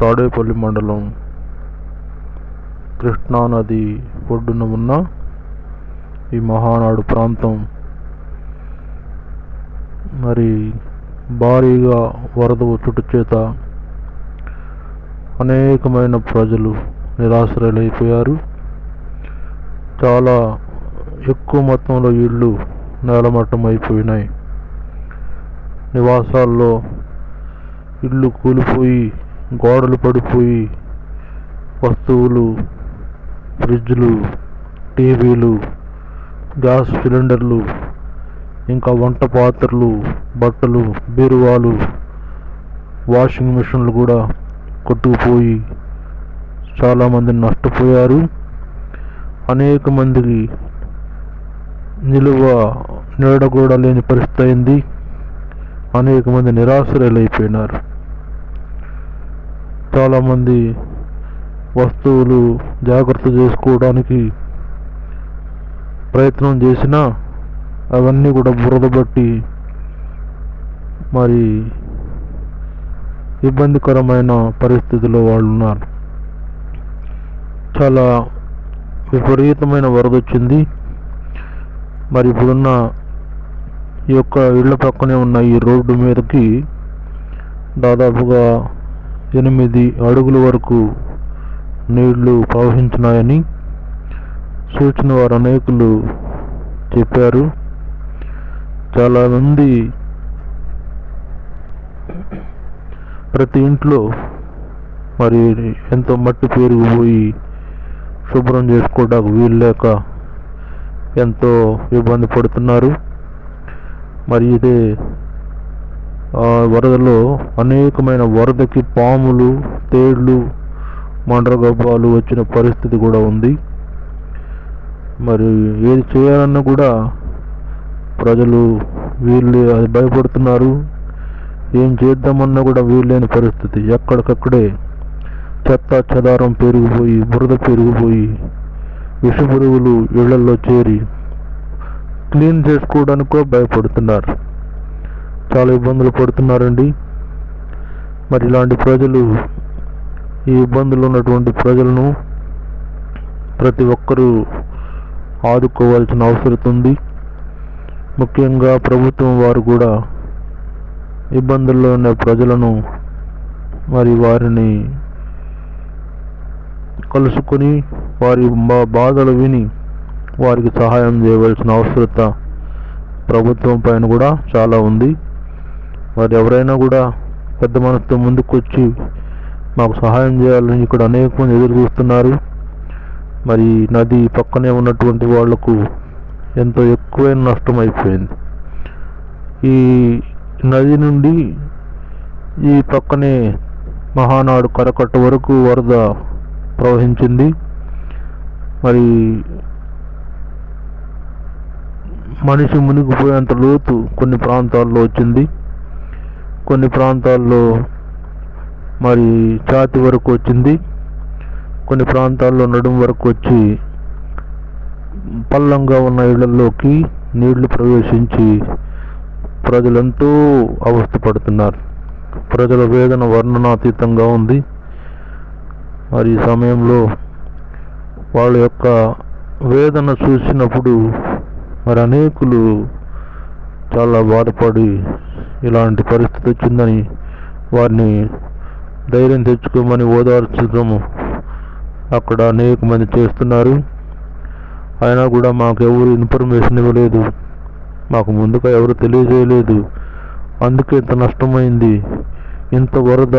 తాడేపల్లి మండలం కృష్ణానది ఒడ్డున ఉన్న ఈ మహానాడు ప్రాంతం. మరి భారీగా వరద వచ్చుట చేత అనేకమైన ప్రజలు నిరాశ్రయులైపోయారు. చాలా ఎక్కువ మొత్తంలో ఇళ్ళు నేలమట్టం అయిపోయినాయి నివాసాల్లో ఇళ్ళు కూలిపోయి గోడలు పడిపోయి వస్తువులు ఫ్రిడ్జ్లు టీవీలు గ్యాస్ సిలిండర్లు ఇంకా వంట పాత్రలు బట్టలు బీరువాలు వాషింగ్ మిషన్లు కూడా కొట్టుకుపోయి చాలామంది నష్టపోయారు. అనేక మందికి నిలువ నీడ కూడా లేని పరిస్థితి అయింది. అనేక మంది నిరాశ్రయులైపోయినారు. చాలామంది వస్తువులు జాగ్రత్త చేసుకోవడానికి ప్రయత్నం చేసినా అవన్నీ కూడా బురద పట్టి మరి ఇబ్బందికరమైన పరిస్థితిలో వాళ్ళు ఉన్నారు. చాలా విపరీతమైన వరద వచ్చింది. మరి ఇప్పుడున్న ఈ యొక్క ఇళ్ళ పక్కనే ఉన్న ఈ రోడ్డు మీదకి దాదాపుగా ఎనిమిది అడుగుల వరకు నీళ్ళు ప్రవహించినాయని సూచన వారు అనేకులు చెప్పారు. చాలామంది ప్రతి ఇంట్లో మరి ఎంతో మట్టి పెరిగిపోయి శుభ్రం చేసుకోవడానికి వీలు లేక ఎంతో ఇబ్బంది పడుతున్నారు. మరి ఇదే వరదలో అనేకమైన వరదకి పాములు తేళ్ళు మండ్రగబ్బాలు వచ్చిన పరిస్థితి కూడా ఉంది. మరి ఏది చేయాలన్నా కూడా ప్రజలు వీళ్ళు అది భయపడుతున్నారు. ఏం చేద్దామన్నా కూడా వీల్లేని పరిస్థితి. ఎక్కడికక్కడే చెత్త చెదారం పెరిగిపోయి బురద పెరిగిపోయి విషపురుగులు ఇళ్ళలో చేరి క్లీన్ చేసుకోవడానికి కూడా భయపడుతున్నారు. చాలా ఇబ్బందులు పడుతున్నారండి. మరి ఇలాంటి ప్రజలు ఈ ఇబ్బందులు ఉన్నటువంటి ప్రజలను ప్రతి ఒక్కరూ ఆదుకోవాల్సిన అవసరం ఉంది. ముఖ్యంగా ప్రభుత్వం వారు కూడా ఇబ్బందుల్లో ఉన్న ప్రజలను మరి వారిని కలుసుకొని వారి బాధలు విని వారికి సహాయం చేయవలసిన అవసరత ప్రభుత్వం పైన కూడా చాలా ఉంది. మరి ఎవరైనా కూడా పెద్ద మనసుతో ముందుకొచ్చి మాకు సహాయం చేయాలని ఇక్కడ అనేక మంది ఎదురు చూస్తున్నారు. మరి నది పక్కనే ఉన్నటువంటి వాళ్ళకు ఎంతో ఎక్కువైన నష్టం అయిపోయింది ఈ నది నుండి ఈ పక్కనే మహానాడు కరకట్ట వరకు వరద ప్రవహించింది. మరి మనిషి మునిగిపోయేంత లోతు కొన్ని ప్రాంతాల్లో వచ్చింది. కొన్ని ప్రాంతాల్లో మరి ఛాతి వరకు వచ్చింది. కొన్ని ప్రాంతాల్లో నడుము వరకు వచ్చి పల్లంగా ఉన్న ఇళ్ళలోకి నీళ్ళు ప్రవేశించి ప్రజలంతో అవస్థపడుతున్నారు ప్రజల వేదన వర్ణనాతీతంగా ఉంది. మరి ఈ సమయంలో వాళ్ళ యొక్క వేదన చూసినప్పుడు మరి అనేకులు చాలా బాధపడి ఇలాంటి పరిస్థితి వచ్చిందని వారిని ధైర్యం తెచ్చుకోమని ఓదార్చడము అక్కడ అనేక మంది చేస్తున్నారు. అయినా కూడా మాకు ఎవరు ఇన్ఫర్మేషన్ ఇవ్వలేదు. మాకు ముందుగా ఎవరు తెలియజేయలేదు. అందుకే ఇంత నష్టమైంది. ఇంత వరద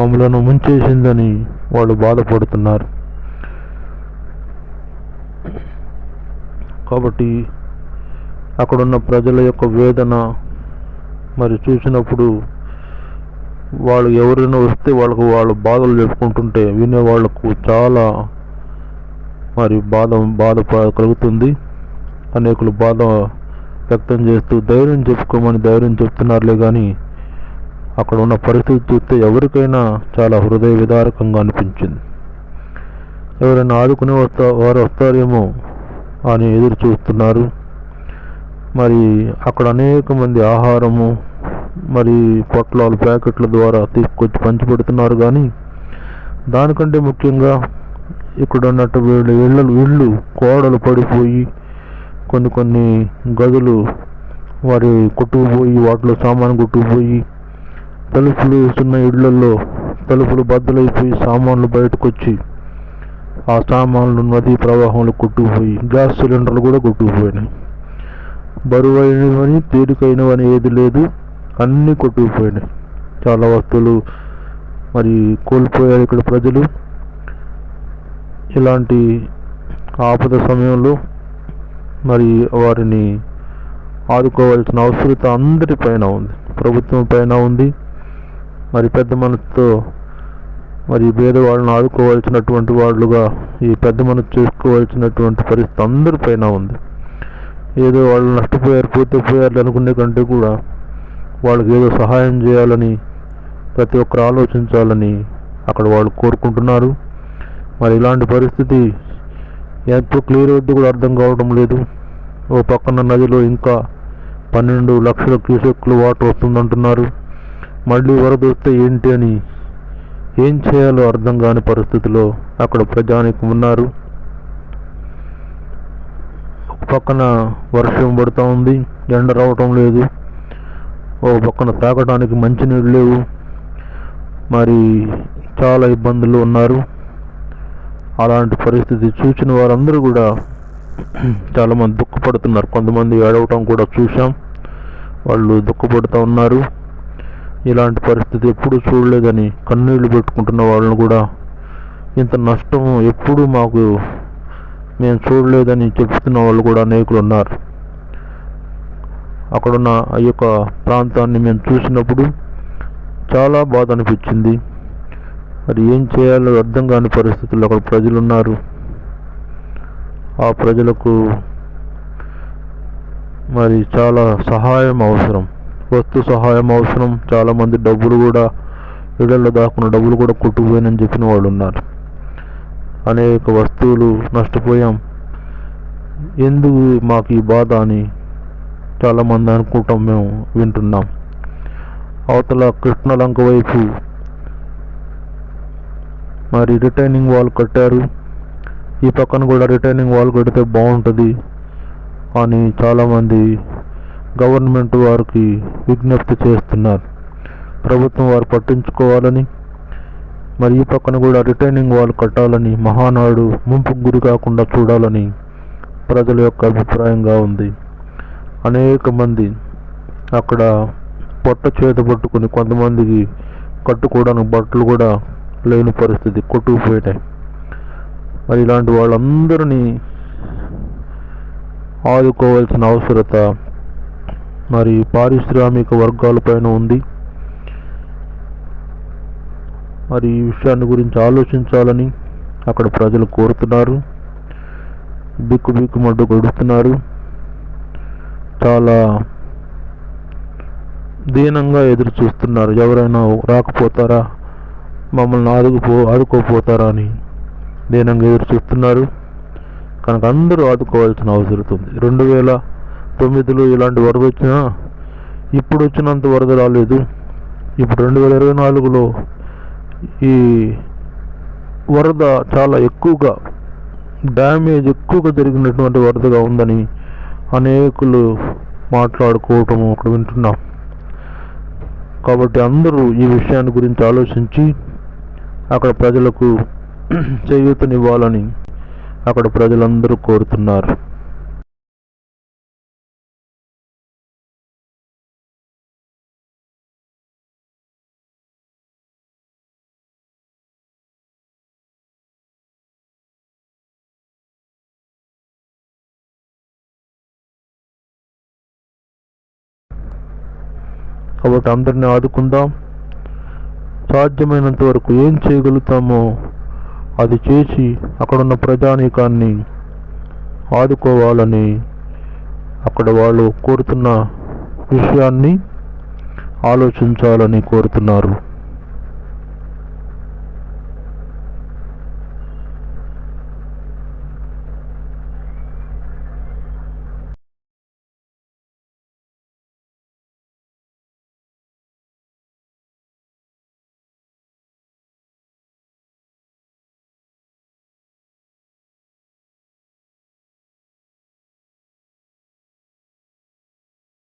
మమ్మలను ముంచేసిందని వాళ్ళు బాధపడుతున్నారు. కాబట్టి అక్కడున్న ప్రజల యొక్క వేదన మరి చూసినప్పుడు వాళ్ళు ఎవరైనా వస్తే వాళ్ళకు వాళ్ళ బాధలు చెప్పుకుంటుంటే వినే వాళ్ళకు చాలా మరి బాధ బాధ కలుగుతుంది. అనేకులు బాధ వ్యక్తం చేస్తూ ధైర్యం చెప్పుకోమని ధైర్యం చెప్తున్నారులే కానీ అక్కడ ఉన్న పరిస్థితి చూస్తే ఎవరికైనా చాలా హృదయ విదారకంగా అనిపించింది. ఎవరైనా ఆదుకునే వస్తా వారు వస్తారేమో అని ఎదురు చూస్తున్నారు. మరి అక్కడ అనేక మంది ఆహారము మరి పొట్లాలు ప్యాకెట్ల ద్వారా తీసుకొచ్చి పంచిపెడుతున్నారు కానీ దానికంటే ముఖ్యంగా ఇక్కడ ఉన్నట్టు వీళ్ళు ఇళ్ళు ఇళ్ళు కోడలు పడిపోయి కొన్ని కొన్ని గదులు వారి కొట్టుకుపోయి వాటిలో సామాను కొట్టుకుపోయి తలుపులు వేస్తున్న ఇళ్ళలో తలుపులు బద్దలైపోయి సామాన్లు బయటకు వచ్చి ఆ సామాన్లు నదీ ప్రవాహంలో కొట్టుకుపోయి గ్యాస్ సిలిండర్లు కూడా కొట్టుకుపోయినాయి. బరువైనవని తేలికైనవని ఏది లేదు. అన్నీ కొట్టుకుపోయినాయి. చాలా వస్తువులు మరి కోల్పోయారు ఇక్కడ ప్రజలు. ఇలాంటి ఆపద సమయంలో మరి వారిని ఆదుకోవాల్సిన అవసరత అందరిపైన ఉంది. ప్రభుత్వం పైన ఉంది. మరి పెద్ద మనసుతో మరి పేదవాళ్ళని ఆదుకోవాల్సినటువంటి వాళ్ళుగా ఈ పెద్ద మనసు చేసుకోవాల్సినటువంటి పరిస్థితి అందరిపైన ఉంది. ఏదో వాళ్ళు నష్టపోయారు పోతే పోయారు అనుకునే కంటే కూడా వాళ్ళకి ఏదో సహాయం చేయాలని ప్రతి ఒక్కరు ఆలోచించాలని అక్కడ వాళ్ళు కోరుకుంటున్నారు. మరి ఇలాంటి పరిస్థితి ఎప్పుడు క్లియర్ అవుద్ది కూడా అర్థం కావడం లేదు. ఓ పక్కన నదిలో ఇంకా పన్నెండు లక్షల క్యూసెక్లు వాటర్ వస్తుందంటున్నారు. మళ్ళీ వరద వస్తే ఏంటి అని ఏం చేయాలో అర్థం కాని పరిస్థితిలో అక్కడ ప్రజానికి ఉన్నారు. పక్కన వర్షం పడుతూ ఉంది. ఎండ రావటం లేదు. ఓ పక్కన తాగడానికి మంచినీళ్ళు లేవు. మరి చాలా ఇబ్బందులు ఉన్నారు. అలాంటి పరిస్థితి చూసిన వారందరూ కూడా చాలామంది దుఃఖపడుతున్నారు. కొంతమంది ఏడవటం కూడా చూసాం వాళ్ళు దుఃఖపడుతూ ఉన్నారు. ఇలాంటి పరిస్థితి ఎప్పుడు చూడలేదని కన్నీళ్ళు పెట్టుకుంటున్న వాళ్ళని కూడా ఇంత నష్టం ఎప్పుడూ మాకు మేము చూడలేదని చెప్తున్న వాళ్ళు కూడా అనేకులు ఉన్నారు అక్కడున్న ఆ యొక్క ప్రాంతాన్ని మేము చూసినప్పుడు చాలా బాధ అనిపించింది. మరి ఏం చేయాలో అర్థం కాని పరిస్థితుల్లో అక్కడ ప్రజలు ఉన్నారు ఆ ప్రజలకు మరి చాలా సహాయం అవసరం. వస్తు సహాయం అవసరం. చాలామంది డబ్బులు కూడా ఇళ్ళలో దాక్కున్న డబ్బులు కూడా కొట్టుకుపోయినని చెప్పిన వాళ్ళు ఉన్నారు. అనేక వస్తువులు నష్టపోయాం. ఎందుకు మాకు ఈ బాధ అని చాలామంది అనుకుంటాం మేము వింటున్నాం. అవతల కృష్ణలంక వైపు మరి రిటైనింగ్ వాల్ కట్టారు. ఈ పక్కన కూడా రిటైనింగ్ వాల్ కడితే బాగుంటుంది అని చాలామంది గవర్నమెంట్ వారికి విజ్ఞప్తి చేస్తున్నారు. ప్రభుత్వం వారు పట్టించుకోవాలని మరి ఈ పక్కన కూడా రిటైనింగ్ వాల్ కట్టాలని మహానాడు ముంపు గురి కాకుండా చూడాలని ప్రజల యొక్క అభిప్రాయంగా ఉంది. అనేక మంది అక్కడ పొట్ట చేత పట్టుకుని కొంతమందికి కట్టుకోవడానికి బట్టలు కూడా లేని పరిస్థితి కొట్టుకుపోయాయి మరి ఇలాంటి వాళ్ళందరినీ ఆదుకోవాల్సిన అవసరత మరి పారిశ్రామిక వర్గాలపైన ఉంది. మరి ఈ విషయాన్ని గురించి ఆలోచించాలని అక్కడ ప్రజలు కోరుతున్నారు. బిక్కు బిక్కుమడ్డు గడుపుతున్నారు చాలా దీనంగా ఎదురు చూస్తున్నారు. ఎవరైనా రాకపోతారా? మమ్మల్ని ఆదుకుపో ఆదుకోపోతారా అని దీనంగా ఎదురు చూస్తున్నారు. కనుక అందరూ ఆదుకోవాల్సిన అవసరం ఉంది. రెండు వేల తొమ్మిదిలో ఇలాంటి వరద వచ్చినా ఇప్పుడు వచ్చినంత వరద రాలేదు. ఇప్పుడు రెండు వేల ఇరవై నాలుగులో ఈ వరద చాలా ఎక్కువగా డ్యామేజ్ ఎక్కువగా జరిగినటువంటి వరదగా ఉందని అనేకులు మాట్లాడుకోవటం అక్కడ వింటున్నాం. కాబట్టి అందరూ ఈ విషయాన్ని గురించి ఆలోచించి అక్కడ ప్రజలకు చేయూతనివ్వాలని అక్కడ ప్రజలందరూ కోరుతున్నారు. కాబట్టి అందరిని ఆదుకుందాం. సాధ్యమైనంత వరకు ఏం చేయగలుగుతామో అది చేసి అక్కడున్న ప్రజానీకాన్ని ఆదుకోవాలని అక్కడ వాళ్ళు కోరుతున్న విషయాన్ని ఆలోచించాలని కోరుతున్నారు.